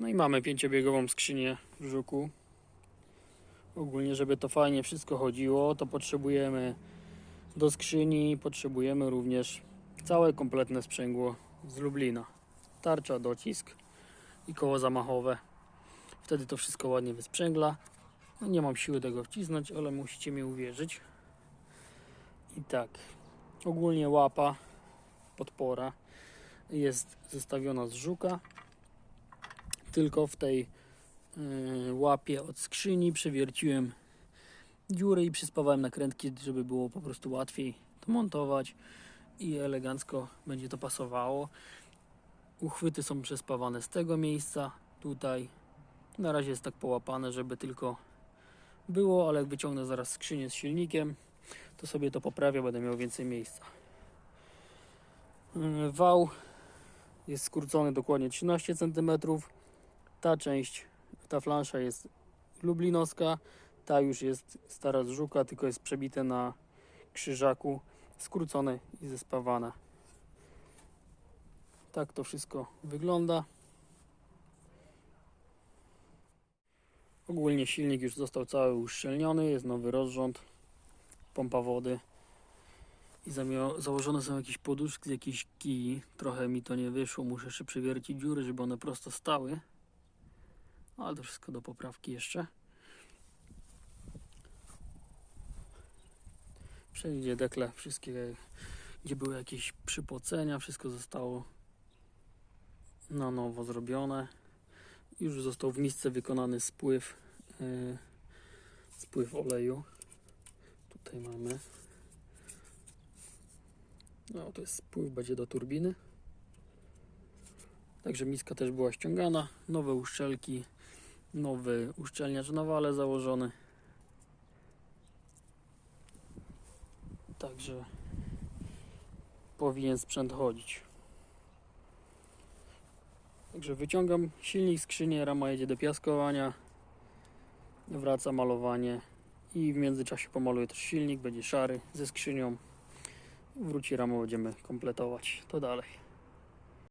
No i mamy pięciobiegową skrzynię w żuku. Ogólnie, żeby to fajnie wszystko chodziło, to potrzebujemy do skrzyni, potrzebujemy również całe kompletne sprzęgło z Lublina. Tarcza, docisk i koło zamachowe. Wtedy to wszystko ładnie wysprzęgla. No nie mam siły tego wcisnąć, ale musicie mi uwierzyć. I tak, ogólnie łapa, podpora jest zestawiona z żuka. Tylko w tej y, łapie od skrzyni przewierciłem dziurę i przyspawałem nakrętki, żeby było po prostu łatwiej to montować i elegancko będzie to pasowało. Uchwyty są przespawane z tego miejsca, tutaj. Na razie jest tak połapane, żeby tylko było, ale jak wyciągnę zaraz skrzynię z silnikiem, to sobie to poprawię, będę miał więcej miejsca. Yy, Wał jest skrócony dokładnie 13 cm. Ta część, ta flansza jest lublinowska, ta już jest stara z żuka, tylko jest przebite na krzyżaku, skrócone i zespawane. Tak to wszystko wygląda. Ogólnie silnik już został cały uszczelniony, jest nowy rozrząd, pompa wody i założone są jakieś poduszki z jakiejś kij. Trochę mi to nie wyszło, muszę jeszcze przywiercić dziury, żeby one prosto stały. No, Ale to wszystko do poprawki jeszcze. Wszędzie dekle, wszystkie, gdzie były jakieś przypocenia, wszystko zostało na nowo zrobione. Już został w misce wykonany spływ, yy, spływ oleju. Tutaj mamy. No, to jest spływ, będzie do turbiny. Także miska też była ściągana. Nowe uszczelki, nowy uszczelniacz na wale założony. Także powinien sprzęt chodzić. Także wyciągam silnik, skrzynię, rama jedzie do piaskowania. Wraca malowanie i w międzyczasie pomaluję też silnik, będzie szary ze skrzynią. Wróci rama, będziemy kompletować to dalej.